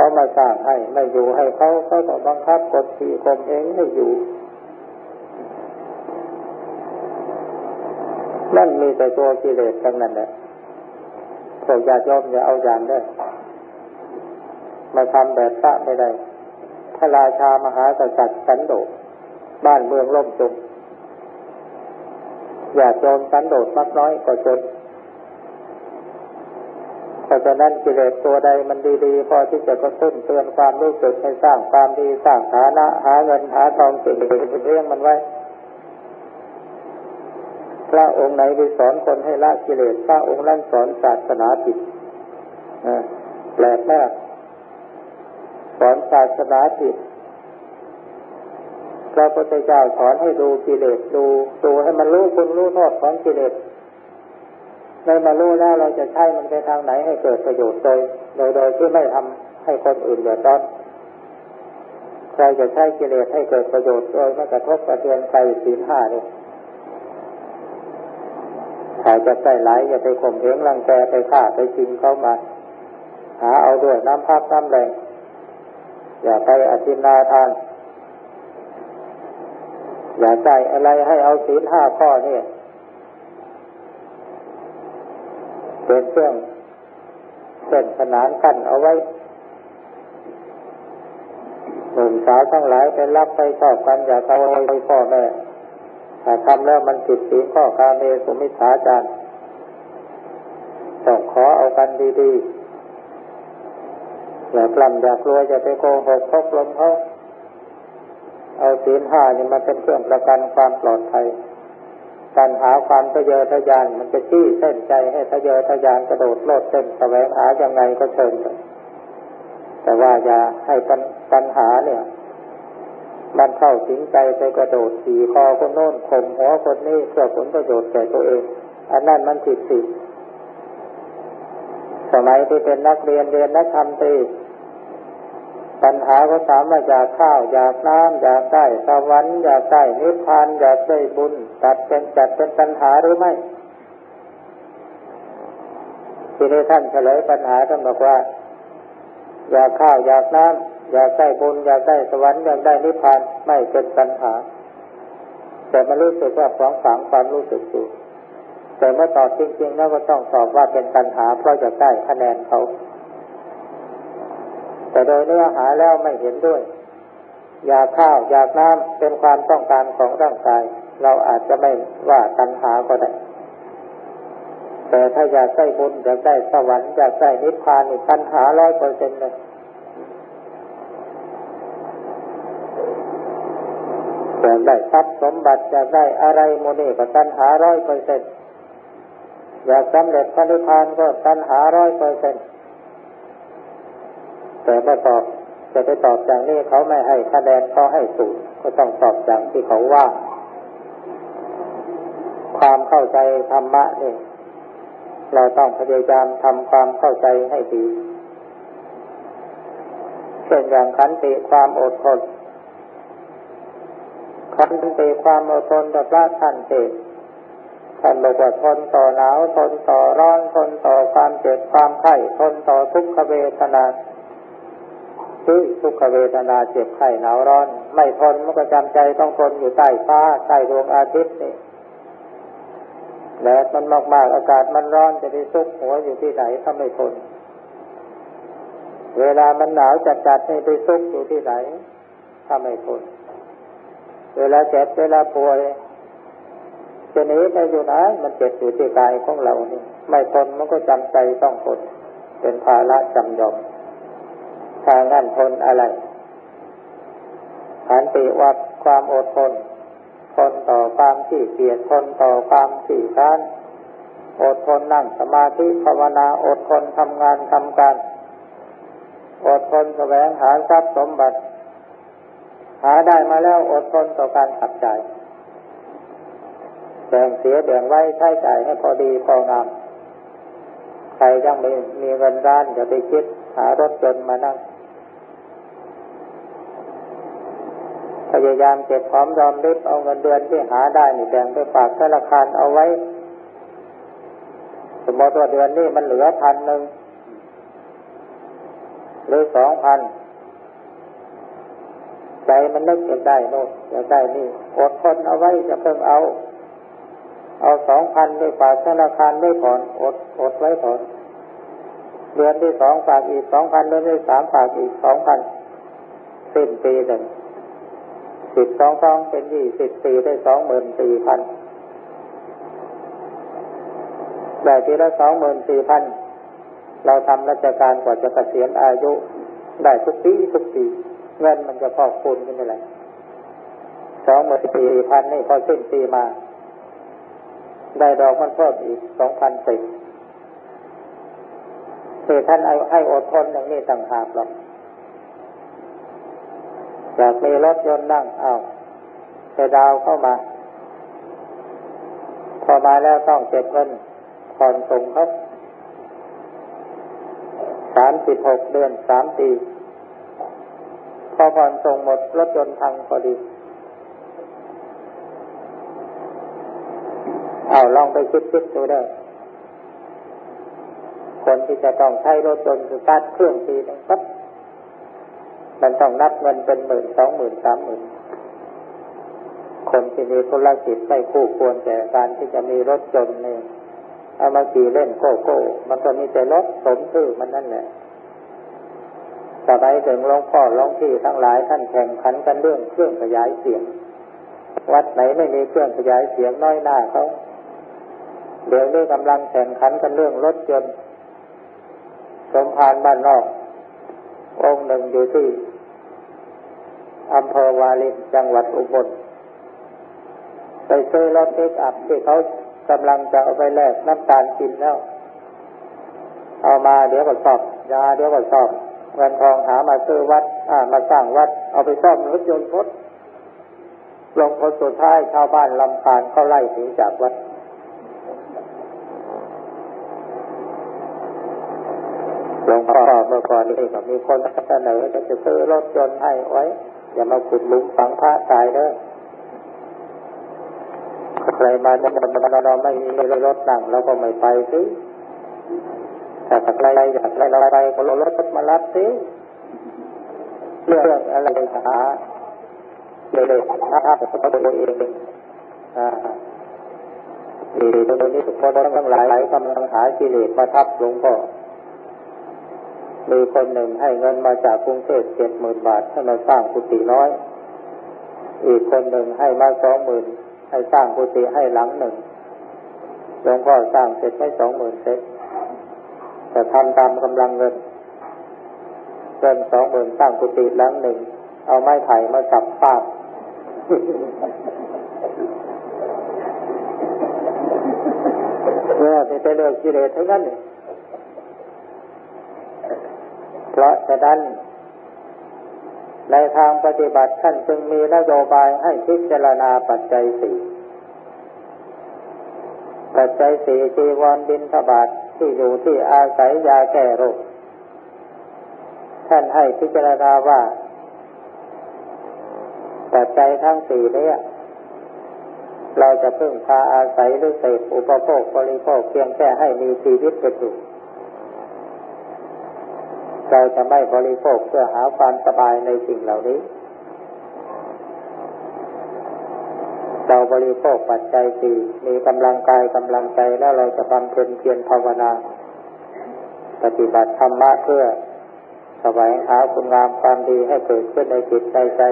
เขามาสร้างให้ ไม่อยู่ให้เขาเขาต้องบังคับกดขี่ข่มเองให้อยู่ นั่นมีแต่ตัวกิเลสทั้งนั้นแหละพวกญาติโยมอย่าเอาอย่างได้มาทำแบบพระไม่ได้พระราชามหากษัตริย์สันโดษบ้านเมืองล่มจมอย่าโจมสันโดษมากน้อยก็จน เพราะฉะนั้นกิเลสตัวใดมันดีๆ พอที่จะกระตุ้นเตือนความรู้สึกให้สร้างความดีสร้างฐานะ หาเงินหาทองเก่งเรื่องมันไว้ พระองค์ไหนไปสอนคนให้ละกิเลสพระองค์นั้นสอนศาสนาผิดแปลกมากสอนศาสนาผิดพระพุทธเจ้าสอนให้ดูกิเลสดูดูให้มันรู้คุณรู้โทษของกิเลส ในมารู้แล้วเราจะใช้มันไปทางไหนให้เกิดประโยชน์โดยโดยโดยที่ไม่ทำให้คนอื่นเดือดร้อนใครจะใช้กิเลสให้เกิดประโยชน์โดยไม่กระทบกระเทือนใจศีลห้านี่ถ้าจะใส่ไหลอย่าไปข่มเหงรังแกไปฆ่าไปชิงเข้ามา หาเอาด้วยน้ำพักน้ำแรงอย่าไปอธินาทาน อย่าใจอะไรให้เอาศีลห้าข้อเนี่ย เป็นเครื่องเส้นขนานกันเอาไว้หนุ่มสาวทั้งหลายไปรักไปชอบกันอย่าเอาไปพ่อแม่ถ้าทำแล้วมันผิดศีลข้อการเมสุมิชาจารต้องขอเอากันดีๆ อย่ากลั่นอย่ากลัวจะไปโกหกพกลมเขาเอาศีลห้านี่มาเป็นเครื่องประกันความปลอดภัย การหาความทะเยอทะยานมันจะชี้เส้นใจให้ทะเยอทะยานกระโดดโลดเส้นแสวงหายังไงก็เชิญแต่ว่าอย่าให้ปัญหาเนี่ย มันเข้าสิงใจไปกระโดดขี่คอคนโน้นข่มหัวคนนี้เพื่อผลประโยชน์แก่ตัวเอง อันนั้นมันผิดสิสมัยที่เป็นนักเรียนเรียนนักธรรมตี ปัญหาก็ถามว่าอยากข้าว อยากน้ำอยากได้สวรรค์อยากได้นิพพานอยากได้บุญจัดเป็นจัดเป็นปัญหาหรือไม่ทีนี้ท่านเฉลยปัญหาท่านบอกว่า อยากข้าวอยากน้ำอยากได้บุญอยากได้สวรรค์อยากได้นิพพานไม่เป็นปัญหา แต่มารู้สึกว่าฝังฝังความรู้สึกอยู่แต่เมื่อตอบจริงๆแล้วก็ต้องตอบว่าเป็นปัญหาเพราะอยากได้คะแนนเขา แต่โดยเนื้อหาแล้วไม่เห็นด้วย อยากข้าวอยากน้ำเป็นความต้องการของร่างกาย เราอาจจะไม่ว่าตัณหาก็ได้แต่ถ้าอยากได้บุญอยากได้สวรรค์อยากได้นิพพานนี่ตัณหาร้อยเปอร์เซ็นต์เลยอยากได้ทรัพย์สมบัติอยากได้อะไรโมนี่ก็ตัณหาร้อยเปอร์เซ็นต์อยากสำเร็จพระนิพพานก็ตัณหาร้อยเปอร์เซ็นต์ แต่เมื่อตอบจะไปตอบอย่างนี้เขาไม่ให้คะแนนเขาให้สูตรก็ต้องตอบอย่างที่เขาว่า ความเข้าใจธรรมะนี่เราต้องพยายามทำความเข้าใจให้ดีเช่นอย่างขันติความอดทนขันติความอดทนต่อพระท่านเทศท่านบอกว่าทนต่อหนาวทนต่อร้อนทนต่อความเจ็บความไข้ทนต่อทุกขเวทนา ที่ทุกขเวทนาเจ็บไข้หนาวร้อน ไม่ทนมันก็จำใจต้องทนอยู่ใต้ฟ้าใต้ดวงอาทิตย์นี่แดดมันมากๆอากาศมันร้อนจะไปซุกหัวอยู่ที่ไหนถ้าไม่ทน เวลามันหนาวจัดๆนี่ไปซุกอยู่ที่ไหนถ้าไม่ทน เวลาเจ็บเวลาป่วยจะหนีไปอยู่ไหนมันเจ็บอยู่ที่กายของเรานี่ ไม่ทนมันก็จำใจต้องทนเป็นภาระจำยอม ทางนั้นทนอะไรขันติวัดความอดทน ทนต่อความที่เกียดทนต่อความที่ค้านอดทนนั่งสมาธิภาวนาอดทนทำงานทำการ อดทนแสวงหาทรัพย์สมบัติ หาได้มาแล้วอดทนต่อการขับจ่ายแบ่งเสียแบ่งไว้ใช้จ่ายให้พอดีพองาม ใครยังไม่มีเงินร้านอย่าไปคิดหารถยนต์มานั่ง พยายามเก็บพร้อมรอมริบเอาเงินเดือนที่หาได้นี่แบ่งไปฝากธนาคารเอาไว้ สมมติว่าเดือนนี้มันเหลือพันหนึ่งหรือสองพันใจมันนึกอยากได้โน่นอยากได้นี่อดทนเอาไว้จะเพิ่งเอา เอาสองพันไปฝากธนาคารไม่ผ่อนอดอดไว้ผ่อนเดือนที่สองฝากอีกสองพันเดือนที่สามฝากอีกสองพันสิ้นปีหนึ่ง สิบสองสองเป็นยี่สิบสี่ได้สองหมื่นสี่พันได้ทีละสองหมื่นสี่พันเราทำราชการกว่าจะเกษียณอายุ ได้ทุกปีทุกปีเงินมันจะพอกคูณขึ้นไปเลยสองหมื่นสี่พันนี่พอสิ้นปีมา ได้ดอกมันเพิ่มอีกสองพันสิบคือท่านให้อดทนอย่างนี้ต่างหากหรอก อยากมีรถยนต์นั่งเอาไปดาวเข้ามา พอมาแล้วต้องเก็บเงินผ่อนส่งเขาสามสิบหกเดือนสามปี พอผ่อนส่งหมดรถยนต์พังพอดีเอาลองไปคิดคิดดูได้คนที่จะต้องใช้รถยนต์สตาร์ทเครื่องทีนึงปั๊บ มันต้องนับเงินเป็นหมื่นสองหมื่นสามหมื่นคนที่มีธุรกิจไม่คู่ควรแก่การที่จะมีรถยนต์เนี่ยเอามาขี่เล่นโก้โก้ มันก็มีแต่รถสมชื่อมันนั่นแหละสมัยถึงหลวงพ่อหลวงพี่ทั้งหลายท่านแข่งขันกันเรื่องเครื่องขยายเสียง วัดไหนไม่มีเครื่องขยายเสียงน้อยหน้าเขาเดี๋ยวนี้กำลังแข่งขันกันเรื่องรถยนต์สมภารบ้านนอก องค์หนึ่งอยู่ที่ อำเภอวาลินจังหวัดอุบลไปซื้อรถเอ็กอัพที่เขากำลังจะเอาไปแลกน้ำตาลกินแล้ว เอามาเดี๋ยวก็สอบยาเดี๋ยวก็สอบเงินทองหามาซื้อวัดอ่ามาสร้างวัด เอาไปซ่อมรถยนต์พดลงพลสุดท้ายชาวบ้านลำพานเขาไล่หนีจากวัดหลวงพ่อเมื่อก่อนนี่ก็มีคนเสนอจะจะซื้อรถยนต์ให้ไว้ อย่ามาขุดหลุมฝังพระตายเด้อใครมาจะมาเราไม่มีรถนั่งเราก็ไม่ไปสิถ้าใครอยากไปเราไปก็รถมารับสิเรื่องอะไรหาเลยเลยถ้าถ้าตัวเองอ่าดีตรงนี้ทุกคนทั้งหลายกำลังหากิเลสมาทับหลวงพ่อ มีคนหนึ่งให้เงินมาจากกรุงเทพเจ็ดหมื่นบาทให้มาสร้างกุฏิน้อย อีกคนหนึ่งให้มาสองหมื่นให้สร้างกุฏิให้หลังหนึ่งหลวงพ่อสร้างเสร็จไม่สองหมื่นเสร็จแต่ทำตามกำลังเงินเงินสองหมื่นสร้างกุฏิหลังหนึ่ง เอาไม้ไผ่มาจับฟาดเนี่ยเป็นเรื่องกิเลสทั้งนั้นเลย เพราะฉะนั้น ในทางปฏิบัติท่านจึงมีนโยบายให้พิจารณาปัจจัยสี่ปัจจัยสี่จีวรบินทบาทที่อยู่ที่อาศัยยาแก้โรค ท่านให้พิจารณาว่าปัจจัยทั้งสี่นี้เราจะพึ่งพาอาศัยหรือเสพอุปโภคบริโภคเพียงแค่ให้มีชีวิตป็นอยู่ เราจะไม่บริโภคเพื่อหาความสบายในสิ่งเหล่านี้ เราบริโภคปัจจัยสี่มีกำลังกายกำลังใจแล้วเราจะบำเพ็ญเพียรภาวนา ปฏิบัติธรรมะเพื่อสวายหาคุณงามความดีให้เกิดขึ้นในจิตใจใจ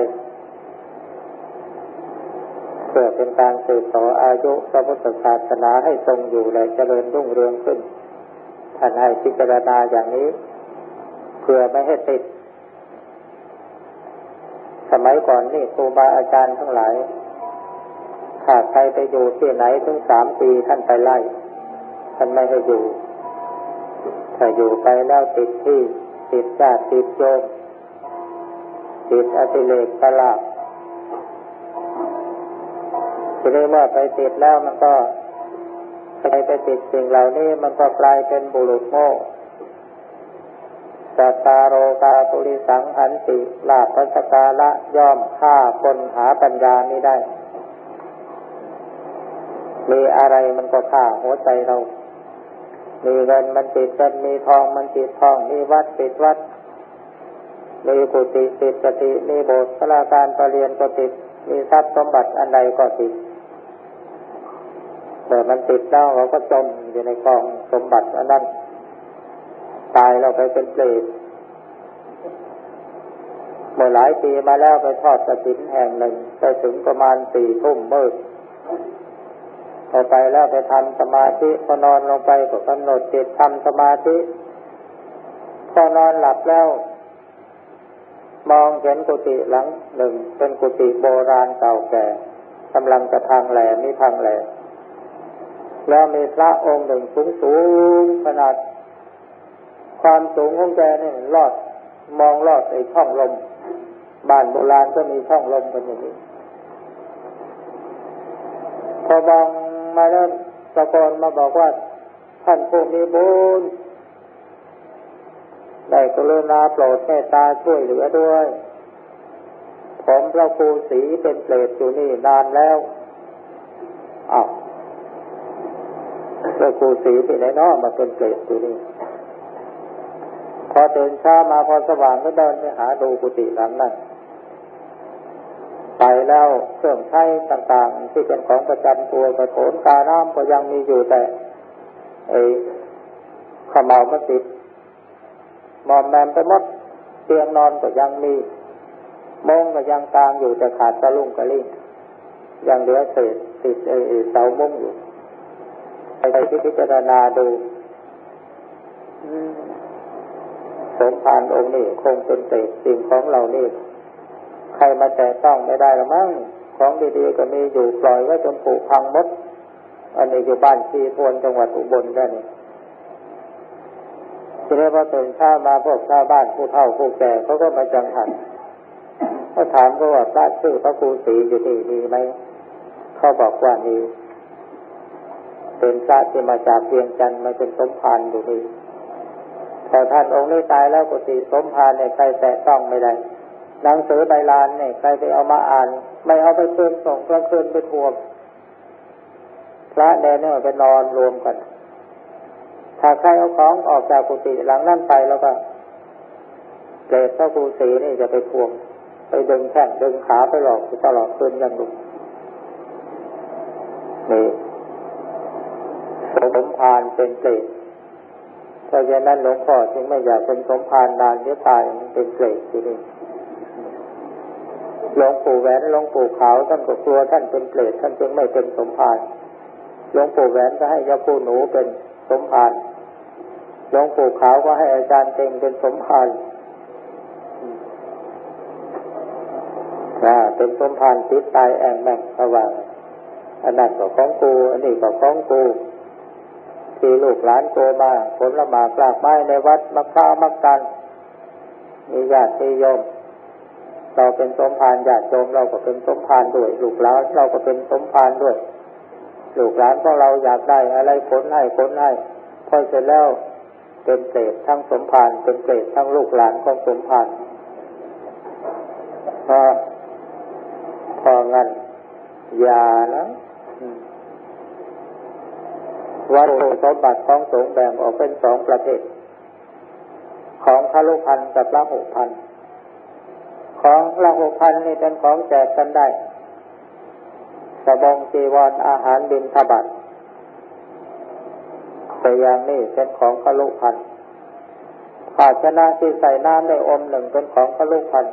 เพื่อเป็นการสืบต่ออายุพระพุทธศาสนาให้ทรงอยู่และเจริญรุ่งเรืองขึ้นท่านให้พิจารณาอย่างนี้ พื่อไม่ให้ติด สมัยก่อนนี่ครูบาอาจารย์ทั้งหลายถ้าใครไปอยู่ที่ไหนถึงสามปีท่านไปไล่ท่านไม่ให้อยู่ ถ้าอยู่ไปแล้วติดที่ ติดญาติติดโยมติดอติเลกตลาดทีนี้เมื่อไปติดแล้วมันก็ไปไปติดสิ่งเหล่านี้มันก็กลายเป็นบุรุษโง่ สตาโรกาตุลิสังอันติลาภัสกาละย่อมฆ่าคนหาปัญญาไม่ได้ มีอะไรมันก็ฆ่าหัวใจเรา มีเงินมันติดเงินมีทองมันติดทอง มีวัดติดวัด มีกุฏิติดกติมีโบสถ์สลาการประเรียนก็ติด มีทรัพย์สมบัติอันใดก็ติดแต่มันติดแล้วเราก็จมอยู่ในกองสมบัติอันนั้น ตายเราไปเป็นเปรตเมื่อหลายปีมาแล้วไปทอดกระถินแห่งหนึ่งไปถึงประมาณสี่ทุ่มมืดพอไปแล้วไปทำสมาธิพอนอนลงไปก็กำหนดจิตทำสมาธิพอนอนหลับแล้ว มองเห็นกุฏิหลังหนึ่ง เป็นกุฏิโบราณเก่าแก่กำลังจะพังแหล่ไม่พังแหล่แล้วมีพระองค์หนึ่งสูงสูงขนาด ความสูงของแกเนี่ยลอดมองลอดไอ้ช่องลม บ้านโบราณก็มีช่องลมกันอย่างนี้ พอมองมาแล้วตะโกนมาบอกว่า ท่านผู้มีบุญได้กรุณาโปรดเมตตาช่วยเหลือด้วย ผมพระครูศรีเป็นเปรตอยู่นี่นานแล้วอ้าวพระครูศรีที่ไหนน้อมาเป็นเปรตอยู่นี่ อตื่นเช้ามาพอสว่างก็เดินไปหาดูกุฏิหลังนั้นไปแล้วเครื่องใช้ต่างๆ ที่เป็นของประจำตัวกระโถนกาน้ำก็ยังมีอยู่แต่ไอ้ขมเมามันติดมอมแมมไปหมดเตียงนอนก็ยังมีมงก็ยังตามอยู่แต่ขาดตะลุ่งกระลิ่งยังเหลือเศษติดไอ้เสามุ้งอยู่ไปพิจารณาดู สมภารองค์นี้คงเป็นเศษสิ่งของเรานี่ใครมาแตะต้องไม่ได้หรือมั้งของดีๆก็มีอยู่ปล่อยไว้จนผุพังมด อันนี้อยู่บ้านชีทวนจังหวัดอุบลได้นี่ทีนี้พอตื่นเช้ามาพวกชาวบ้านผู้เฒ่าผู้แก่เขาก็มาจังหันเขาถามเขาว่าพระชื่อพระครูศรีอยู่ที่นี่ไหมเขาบอกว่านี่เป็นพระที่มาจากเพียงจันทร์มาเป็นสมภารอยู่นี่ แต่ท่านองค์นี้ตายแล้วกุฏิสมภารเนี่ยใครแตะต้องไม่ได้ หนังสือใบลานเนี่ยใครไปเอามาอ่าน ไม่เอาไปคืนส่งกลางคืนไปทวงพระแดนเนี่ยไปนอนรวมกัน ถ้าใครเอาของออกจากกุฏิหลังนั่นไปแล้วก็เปรตพระกูสีนี่จะไปทวง ไปดึงแข้งดึงขาไปหลอกตลอดคืนยังดูนี่สมภารเป็นเปรต เพราะฉะนั้นหลวงพ่อจึงไม่อยากเป็นสมภารนานเดี๋ยวตายเป็นเปรตทีนี้หลวงปู่แหวนหลวงปู่ขาวท่านก็กลัวท่านเป็นเปรตท่านจึงไม่เป็นสมภารหลวงปู่แหวนก็ให้ยาคูหนูเป็นสมภารหลวงปู่ขาวก็ให้อาจารย์เต็งเป็นสมภารอ่าเป็นสมภารติดตายแองแม่งระวังอันนั้นก็ของกู อันนี้ก็ของกู ที่ลูกหลานโตมาผลละหมากลากไม้ในวัดมักข้ามักกัน มีญาติโยม เราเป็นสมภารญาติโยมเราก็เป็นสมภารด้วย ลูกหลานเราก็เป็นสมภารด้วย ลูกหลานของเราอยากได้อะไรผลให้ผลให้พอเสร็จแล้วเป็นเศษทั้งสมภารเป็นเศษทั้งลูกหลานของสมภารพอพองั้นอย่านะ วัตถุสมบัติของสงฆ์แบ่งออกเป็นสองประเภท ของพระลูกพันกับพระหกพัน ของละหกพันนี่เป็นของแจกกันได้ สบงจีวรออาหารบินทบัตแต่อย่างนี้เป็นของขลุพันภาชนะที่ใส่น้ำในอมหนึ่งเป็นของขลุพัน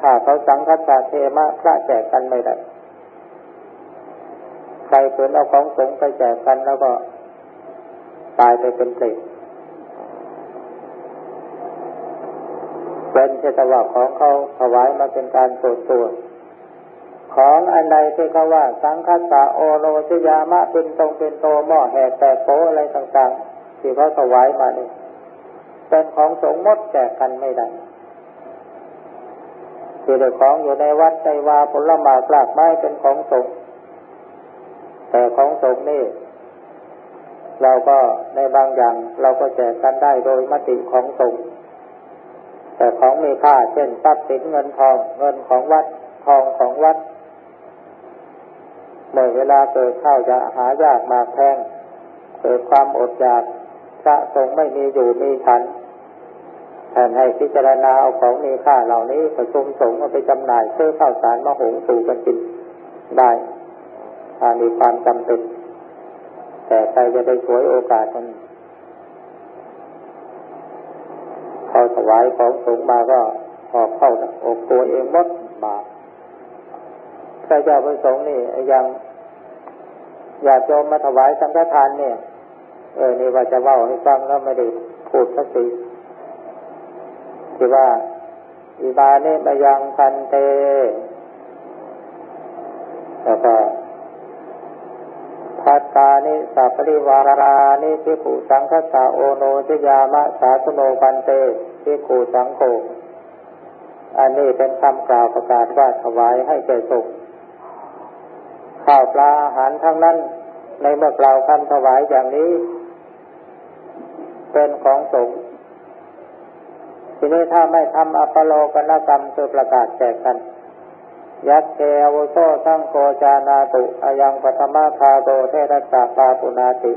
ถ้าเขาสังฆาเทมะพระแจกกันไม่ได้ ใครเืนเอาของสงไปแจกกันแล้วก็ตายไปเป็นเปรตเป็นเชตว่าของเขาถวายมาเป็นการส่วนตัวของอันใดที่เขาว่า สังฆสาโอโนชยามะเป็นตรงเป็นโตหม้อแหกแต่โตอะไรต่างๆ ที่เขาถวายมานี่เป็นของสงมดแจกกันไม่ได้ที่เด็กของอยู่ในวัดใจวาผลหมากลากไม้เป็นของสงฆ์ แต่ของสงนี่เราก็ในบางอย่างเราก็แจกกันได้โดยมติของสงฆ์แต่ของมีค่า เช่นทรัพย์สินเงินทองเงินของวัดทองของวัดเมื่อเวลาเกิดข้าวจะหายากมากแพงเกิดความอดอยากพระสงฆ์ไม่มีอยู่มีฉันแทนให้พิจารณาเอาของมีค่าเหล่านี้ประชุมสงฆ์เอาไปจำหน่ายซื้อข้าวสารมาหุงสู่กันกินได้ ถ้ามีความจำเป็น แต่ใครจะได้ช่วยโอกาสนั้นพอถวายของสงมาก็ออกเข้าอกตัวเองหมดบาปพระเจ้าประสงค์นี่ยังอยากโยมมาถวายสังฆทานเนี่ย เออ นี่ว่าจะเล่าให้ฟังแล้วไม่ได้พูดสักทีที่ว่าอิบาเนมายังพันเต แล้วก็ พัตตานิสัพพิวารานิพิภูสังคสาโอโนจยามะสาสโนพันเตพิภูสังโฆอันนี้เป็นคำกล่าวประกาศว่าถวายให้แก่สงฆ์ข้าวปลาอาหารทั้งนั้น ในเมื่อกล่าวคำถวายอย่างนี้ เป็นของสงฆ์ทีนี้ถ้าไม่ทำอัปโลกนกรรมคือประกาศแจกกัน ยักเกอวุโสสังโกจานาตุอายังปัทมาคาโตเทระสาปาปุนาติ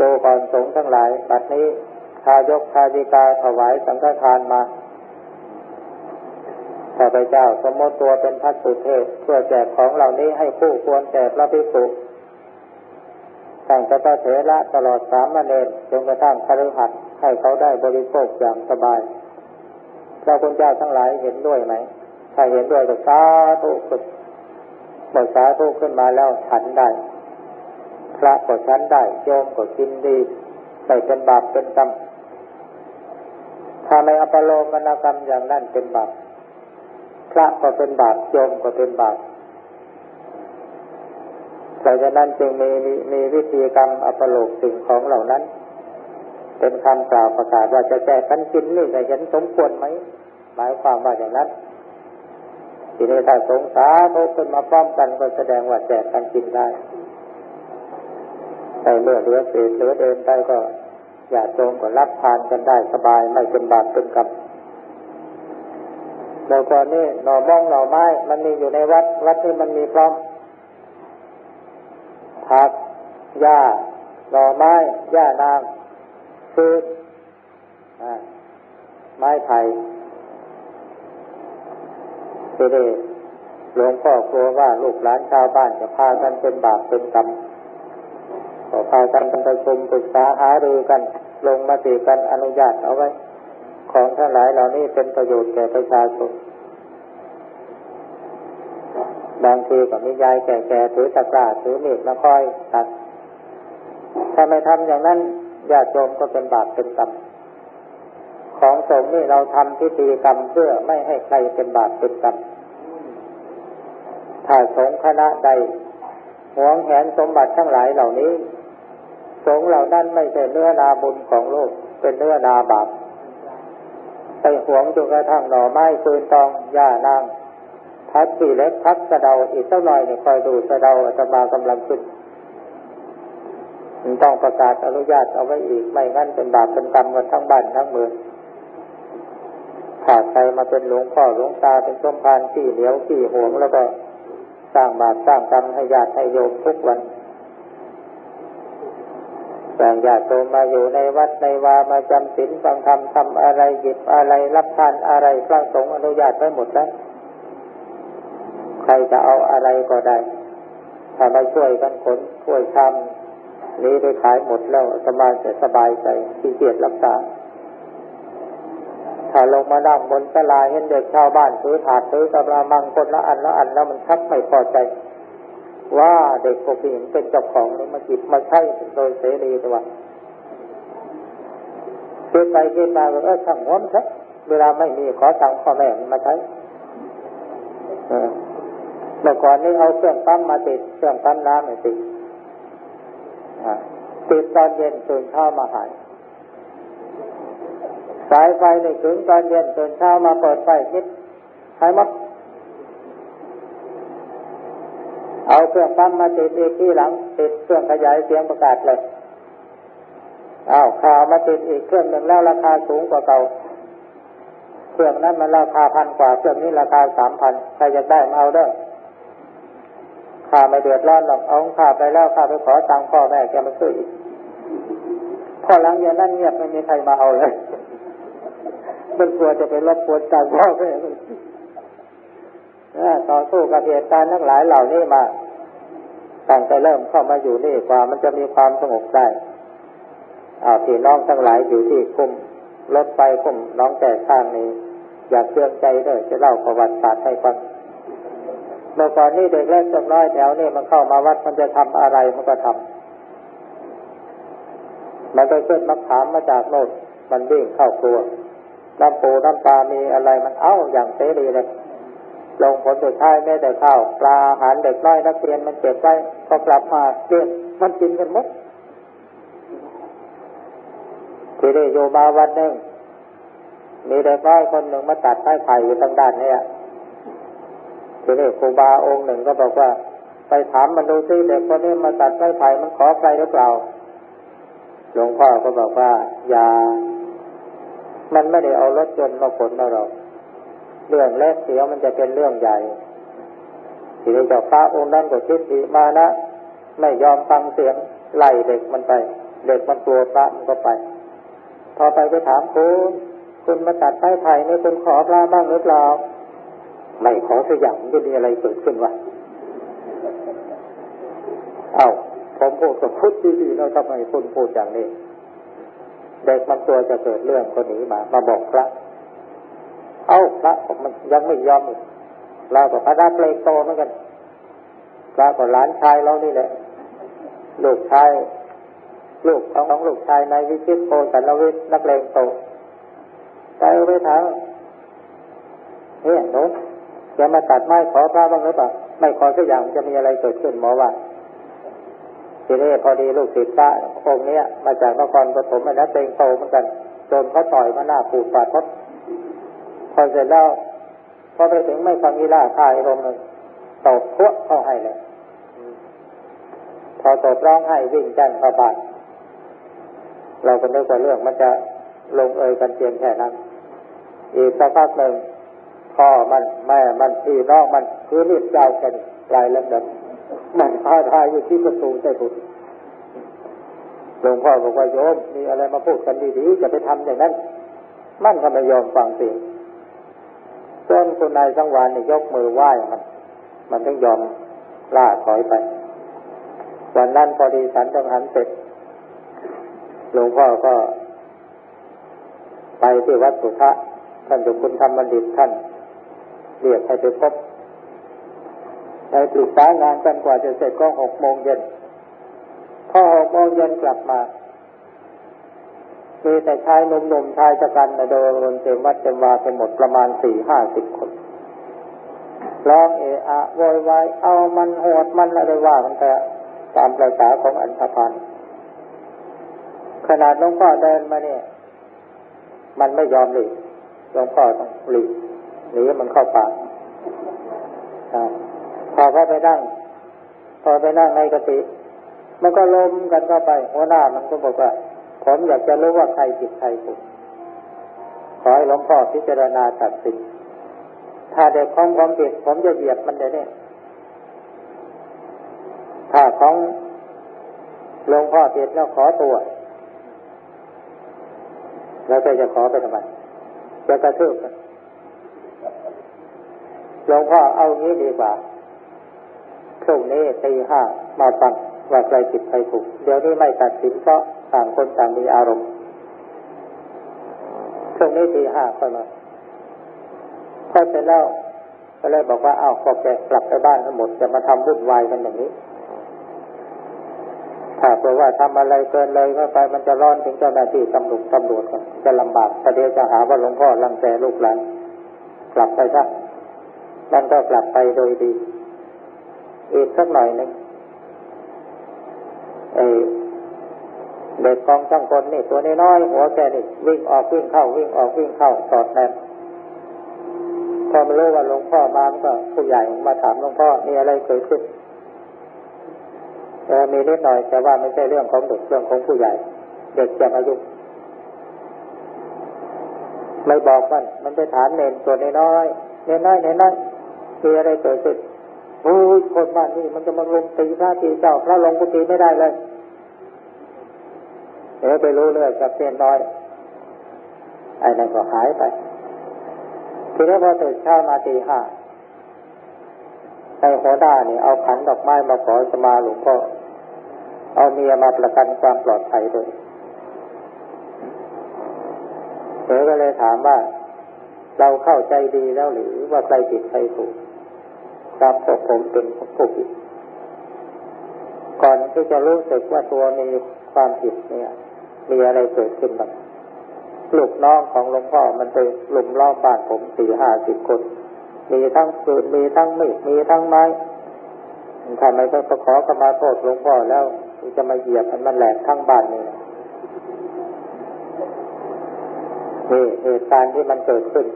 ดูก่อนสงทั้งหลายบัดนี้ทายกทายิกาถวายสังฆทานมาข้าพเจ้าสมมติตัวเป็นพัสสุเทพเพื่อแจกของเหล่านี้ให้ผู้ควรแจกพระภิกษุตั้งแต่พระเถระตลอดสามเณรจนกระทั่งคฤหัสถ์ให้เขาได้บริโภคอย่างสบายพระคุณเจ้าทั้งหลายเห็นด้วยไหม ถ้าเห็นด้วยก็สาธุขึ้นเมื่อสาธุขึ้นมาแล้วฉันได้ พระก็ฉันได้โยมก็กินดีไม่เป็นบาปเป็นกรรมถ้าในอปโลกนกรรมอย่างนั้นเป็นบาปพระก็เป็นบาปโยมก็เป็นบาปดังนั้นจึงมีมีวิธีกรรมอปโลกสิ่งของเหล่านั้น เป็นคำกล่าวประกาศว่าจะแจกกันกินนี่จะเห็นสมควรไหมหมายความว่าอย่างนั้น ทีนี้ถ้าสงสารทุกคนมาพร้อมกันก็แสดงว่าแจกกันกินได้แต่เมื่อเหลือเศษเหลือเดินได้ก็ อย่าโจมก็รับทานกันได้สบายไม่เป็นบาปเป็นกรรมแล้วก่อนนี้หน่อมองหน่อไม้ มันมีอยู่ในวัด วัดนี้มันมีพร้อมผักหญ้าหน่อไม้หญ้านางฟืนไม้ไผ่ ทีนี้หลวงพ่อกลัวว่าลูกหลานชาวบ้านจะพากันเป็นบาปเป็นกรรมก็พากันประชุมปรึกษาหารือกัน ลงมติกันอนุญาตเอาไว้ ของทั้งหลายเหล่านี้เป็นประโยชน์แก่ประชาชนบางทีก็มียายแก่ๆถือตะกร้าถือมีดมาคอยตัดถ้าไม่ทำอย่างนั้นญาติโยมก็เป็นบาปเป็นกรรม สงฆ์นี่เราทำพิธีกรรมเพื่อไม่ให้ใครเป็นบาปเป็นกรรมถ้าสงฆ์คณะใดหวงแหนสมบัติทั้งหลายเหล่านี้ สงฆ์เหล่านั้นไม่ใช่เนื้อนาบุญของโลก เป็นเนื้อนาบาปไปหวงจนกระทั่งหน่อไม้ฟืนตองหญ้านางพักสี่เล็กพักสะเดาอีกสักหน่อยเนี่ยคอยดูสะเดาจะมากำลังขึ้นต้องประกาศอนุญาตเอาไว้อีกไม่งั้นเป็นบาปเป็นกรรมกันทั้งบ้านทั้งเมือง ถ้าใครมาเป็นหลวงพ่อหลวงตาเป็นสมพานขี้เหนียวขี้หวงแล้วก็สร้างบาปสร้างกรรมให้ญาติให้โยมทุกวันแต่ญาติโยมมาอยู่ในวัดในวามาจำศีลฟังธรรมทำอะไรหยิบอะไรรับทานอะไรพระสงฆ์อนุญาตไว้หมดแล้วใครจะเอาอะไรก็ได้ถ้ามาช่วยกันขนช่วยทำนี้ได้ขายหมดแล้วสบายจะสบายใจที่เกียรติรักษา ถ้าลงมานั่งบนสลาเห็นเด็กชาวบ้านถือถาดถือกระมังคนละอันละอันแล้วมันชักไม่พอใจ ว่าเด็กพวกนี้เป็นเจ้าของนี่มาจิบมาใช้โดยเสรีตัวคิดไปคิดมาเออช่างหัวมันซะเวลาไม่มีขอตังค์พ่อแม่มาใช้เมื่อก่อนนี้เอาเครื่องปั๊มมาติดเครื่องปั๊มน้ำมาติดติดตอนเย็นตื่นเช้ามาหาย สายไฟในถึงตอนเย็นตื่นเช้ามาเปิดไฟนิดหายหมดเอาเครื่องปั๊มมาติดอีกที่หลัง ติดเครื่องขยายเสียงประกาศเลยเอาข่าวมาติดอีกเครื่องหนึ่งแล้วราคาสูงกว่าเก่า เครื่องนั้นมันราคาพันกว่า เครื่องนี้ราคาสามพันใครจะได้มาเอาด้อข้าไม่เดือดร้อนหรอกเอาข้าไปแล้วข้าไปขอตังค์พ่อแม่แกมาซื้ออีกพอหลังอย่างนั้นเงียบไม่มีใครมาเอาเลย มันกลัวจะไปรบกวนการพ่อแม่มันต่อสู้กับเหตุการณ์ทั้งหลายเหล่านี้มาตั้งแต่เริ่มเข้ามาอยู่นี่กว่า มันจะมีความสงบได้อาพี่น้องทั้งหลายอยู่ที่คุมรถไฟคุมน้องแต่ข้างนี้ อยากเตือนใจด้วยจะเล่าประวัติศาสตร์ให้ฟังเมื่อก่อนนี่เด็กเล็กจำน้อยแถวนี่มันเข้ามาวัดมันจะทำอะไรมันก็ทำมันก็ขึ้นมะขามมาจากโน่นมันวิ่งเข้าครัว น้ำปูน้ำปลามีอะไรมันเอ้าอย่างเสรีเลย ลงผลสุดท้ายแม้แต่ข้าวปลาอาหารเด็กน้อยนักเรียนมันเก็บไว้พอกลับมาเรียนมันกินกันหมดทีนี้อยู่มาวันหนึ่งมีเด็กน้อยคนหนึ่งมาตัดไม้ไผ่อยู่ทางด้านนี้ทีนี้ครูบาองค์หนึ่งก็บอกว่า ไปถามมันดูซิเด็กคนนี้มาตัดไม้ไผ่มันขอใครหรือเปล่าหลวงพ่อก็บอกว่า อย่า มันไม่ได้เอารถยนต์มาขนมาหรอกเรื่องเล็กเสียวมันจะเป็นเรื่องใหญ่ทีนี้เจ้าพระองค์นั้นก็คิดดีมานะ ไม่ยอมฟังเสียงไล่เด็กมันไป เด็กมันตัวพระมันก็ไป พอไปไปถามคุณคุณมาตัดไม้ไผ่นี่คุณขอพระบ้างหรือเปล่าไม่ขอสักอย่างจะมีอะไรเกิดขึ้นวะเอา้าผมพูดกับพุทธดีๆแล้วทำไมคุณพูดอย่างนี้ เด็กมันตัวจะเกิดเรื่องก็หนีมามาบอกพระ เอ้าพระผมมันยังไม่ยอมอีกเราก็พระดับเลยโตเหมือนกันพระก็หลานชายเรานี่แหละ ลูกชายลูกของของลูกชายนายวิชิตโกสันวิทย์นักเลงโตไปไปถามเนี่ยหนูจะมาตัดไม้ขอพระบ้างหรือเปล่าไม่ขอสักอย่างจะมีอะไรเกิดขึ้นหมอว่า ทีนี้พอดีลูกศิษย์พระองค์นี้มาจากนครปฐมนะเตงโตเหมือนกันโดนเขาต่อยมาหน้าปูดปาดทดพอเสร็จแล้วพอไปถึงไม่ฟังอีล่าทายลมเลยตบพวกเข้าให้เลยพอตบร้องให้วิ่งแจ้งเข้าบ้านเราก็นึกว่าเรื่องมันจะลงเอยกันเพียงแค่นั้น อีกสักพักหนึ่งพ่อมันแม่มันพี่น้องมันคือรีบเจ้ากันลายลำดับ มันท้าทายอยู่ที่ประตูใต้ถุนหลวงพ่อบอกว่าโยมมีอะไรมาพูดกันดีๆจะไปทำอย่างนั้น มั่นก็ไม่ยอมฟังเสียงจนคุณนายสังวานนี่ยกมือไหว้มันมันต้องยอมล่าถอยไปวันนั้นพอดีสันจังหันเสร็จหลวงพ่อก็ ไปที่วัดสุทะท่านจุคุณธรรมบัณฑิตท่าน เรียกให้ไปพบ ไปปรึกษางานกันกว่าจะเสร็จก็หกโมงเย็นพอหกโมงเย็นกลับมามีแต่ชายหนุ่มๆชายชะกันมาโดนเต็มวัดเต็มวาไปหมดประมาณสี่ห้าสิบคนร้องเอะอะโวยวายเอามันโหดมันอะไรว่ากันแต่ตามประษาของอันธพาลขนาดหลวงพ่อเดินมาเนี่ย มันไม่ยอมหลีกหลวงพ่อต้องหลีกหนีมันเข้าป่า พอเขาไปนั่งพอไปนั่งในกติ มันก็ล้มกันเข้าไป หัวหน้ามันก็บอกว่า ผมอยากจะรู้ว่าใครผิดใครถูกขอให้หลวงพ่อพิจารณาตัดสิน ถ้าเด็กของผมผิดผมจะเหยียบมันเดี๋ยวนี้ถ้าของหลวงพ่อผิดแล้วขอตัว แล้วก็จะขอไปทำไมจะกระทืบกันหลวงพ่อเอางี้ดีกว่า พรุ่งนี้ตีห้ามาฟังว่าใครผิดใครถูก เดี๋ยวนี้ไม่ตัดสินเพราะต่างคนต่างมีอารมณ์พรุ่งนี้ตีห้าค่อยมาพอเสร็จแล้วก็เลยบอกว่าเอ้าวพอแกกลับไปบ้านทั้งหมดจะมาทำวุ่นวายกันอย่างนี้ ถ้าเพราะว่าทำอะไรเกินเลยเข้าไปมันจะร้อนถึงเจ้าหน้าที่ตำรวจตำรวจกันจะลำบากประเดี๋ยวจะหาว่าหลวงพ่อรังแกลูกหลานกลับไปซะมันก็กลับไปโดยดี อีกสักหน่อยหนึ่งไอเด็กกองช่างคนนี่ตัวนี้น้อยหัวแกนี่วิ่งออกวิ่งเข้าวิ่งออกวิ่งเข้าสอดแนมพอมารู้ว่าหลวงพ่อมาก็ผู้ใหญ่มาถามหลวงพ่อมีอะไรเกิดขึ้นเออมีนิดหน่อยแต่ว่าไม่ใช่เรื่องของเด็กเรื่องของผู้ใหญ่ เด็กจะมายุ่งไม่บอกมัน มันไปถามเนนตัวน้อยเนนน้อยเนนน้อยมีอะไรเกิดขึ้น โอ้ยคนบ้านนี้มันจะมาลงตีพระตีเจ้าพระลงกุฏิไม่ได้เลยเดี๋ยวไปรู้เรื่องกับเพียนน้อยไอ้นั่นก็หายไปทีนี้พอตื่นเช้ามาตีห้าในหัวหน้านี่เอาขันดอกไม้มาขอสมาหลวงพ่อเอาเมียมาประกันความปลอดภัยด้วยเธอก็เลยถามว่า เราเข้าใจดีแล้วหรือว่าใครผิดใครถูก ครับพวกผมเป็นผู้ผิด ก่อนที่จะรู้สึกว่าตัวมีความผิดเนี่ย มีอะไรเกิดขึ้นบ้างลูกน้องของหลวงพ่อมันไปลุมล้อมบ้านผมสี่ห้าสิบคน มีทั้งปืนมีทั้งมีดมีทั้งไม้ทำไมต้องขอกมาโทษหลวงพ่อแล้วจะมาเหยียบมันมันแหลกทั้งบ้านนี่นี่เหตุการณ์ที่มันเกิดขึ้น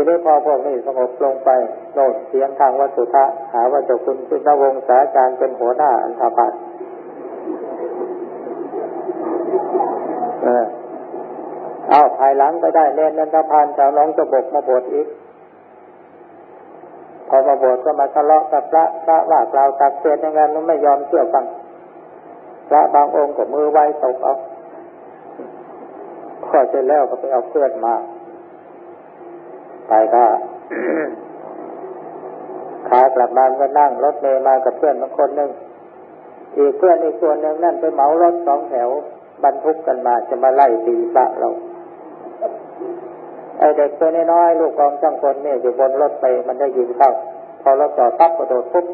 ทีนี้พอพวกนี้สงบลงไปโน่นเสียงทางวัตถุทะหาว่าเจ้าคุณจุนวงศาจารย์เป็นหัวหน้าอันธพาลเออเอาภายหลังไปได้เนนนันทพานชาวน้องจะบกมาบวชอีกพอมาบวชก็มาทะเลาะกับพระพระว่ากล่าวตักเตือนยังไงมันไม่ยอมเชื่อฟังพระบางองค์ก็มือไว้ตกเอาพอเสร็จแล้วก็ไปเอาเพื่อนมา ไปก็ขากลับมาก็นั่งรถเมย์มากับเพื่อนบางคนหนึ่งอีกเพื่อนอีกส่วนหนึ่งนั่นไปเหมารถสองแถว บรรทุกกันมาจะมาไล่ตีพระเราไอเด็กตัวน้อยๆลูกของจังคนเนี่ยอยู่บนรถไปมันได้ยินเข้าพอเรถจอดปั๊บกระโดดปุ๊บ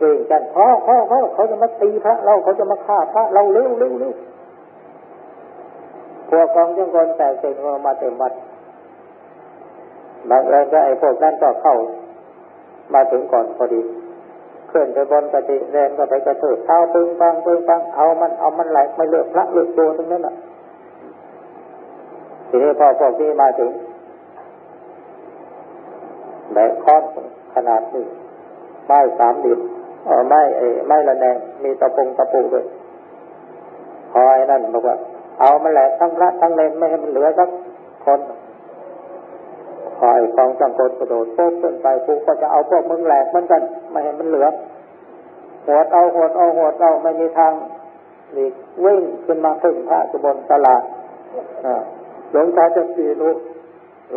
วิ่งกันพ่อพ่อพ่อเขาจะมาตีพระเราเขาจะมาฆ่าพระเราเร็วเร็วเร็วพวกกองจังคนแต่เสร็จมาเต็มวัด บางเอิญก็ไอ้พวกนั้นก็เข้ามาถึงก่อนพอดีเคลื่อนไปบนกติแรงก็ไปกระเถิบเท้าปึงปังปึงปังเอามันเอามันไหลไม่เลือกพระเลือกตัวตรงนั้นอะทีนี้พอพวกนี้มาถึงแบกค้อนขนาดนี้ไม้สามดิบเออไม้ไอ้ไม้ละแนงมีตะปงตะปูด้วยพอไอ้นั่นบอกว่า เอามันแหลกทั้งพระทั้งเลนไม่ให้มันเหลือสักคน พอไอ้กองจังกนกระโดดปุ๊บขึ้นไปกูก็จะเอาพวกมึงแหลกมือนกันไม่ให้มันเหลือหัวเอาหัวเอาหัวเอาไม่มีทางหลีกวิ่งขึ้นมาพึ่งพระจุบนตลาดหลวงตาจะสีลูก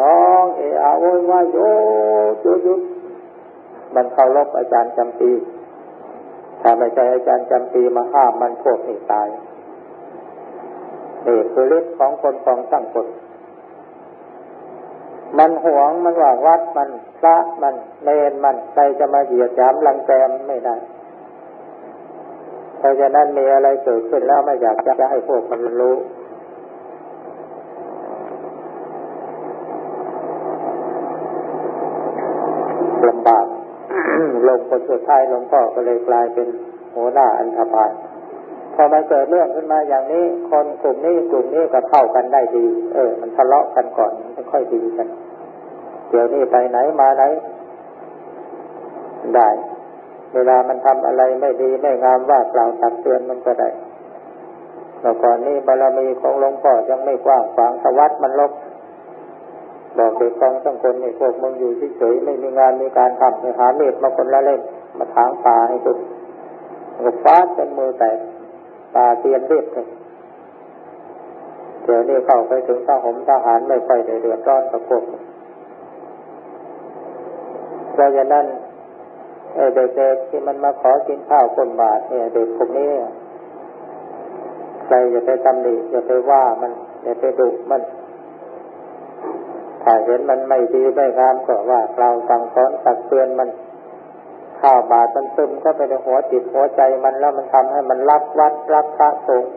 ร้องเออาโวยวายโยโยโยมันเคารพอาจารย์จำปีถ้าไม่ใช่อาจารย์จำปีมาห้ามมันพวกนี้ตายนี่คือฤทธิ์ของคนฟองตั้งกฎ มันหวงมันว่าวัดมันพระมันเนนมันใครจะมาเหยียดหยามลังแกมไม่ได้เพราะฉะนั้นมีอะไรเกิดขึ้นแล้วไม่อยากจะให้พวกมันรู้ลำบากลงคนสุดท้ายหลวงพ่อก็เลยกลายเป็นหัวหน้าอันธพาล พอมาเกิดเรื่องขึ้นมาอย่างนี้ คนกลุ่มนี้กลุ่มนี้ก็เข้ากันได้ดี เออ มันทะเลาะกันก่อนมันค่อยดีกัน เดี๋ยวนี้ไปไหนมาไหน ได้ เวลามันทำอะไรไม่ดีไม่งามว่ากล่าวตักเตือนมันก็ได้เมื่ก่อนนี้บารมีของหลวงพ่อยังไม่กว้างขวางสวัสดมันลบบอกเด็กกองทั้งคนนี่พวกมึงอยู่เฉยๆไม่มีงานมีการทำไปหาเม็ดมาคนละเล่นมาถางป่าให้คุณก็ฟาดเป็นมือแตก ป่าเตียนเรียบเลยเดี๋ยวนี้เข้าไปถึงทหารทหารไม่ค่อยเดือดร้อนกับพวกเพราะฉะนั้นเด็กๆที่มันมาขอกินข้าวคนบาทเนี่ยเด็กพวกนี้ใครอย่าไปตำหนิอย่าไปว่ามันอย่าไปดุมันถ้าเห็นมันไม่ดีไม่งามก็ว่าเราสั่งสอนตักเตือนมัน ข้าวบาทมันซึมเข้าไปในหัวจิตหัวใจมันแล้วมันทำให้มันรับวัดรับพระสงฆ์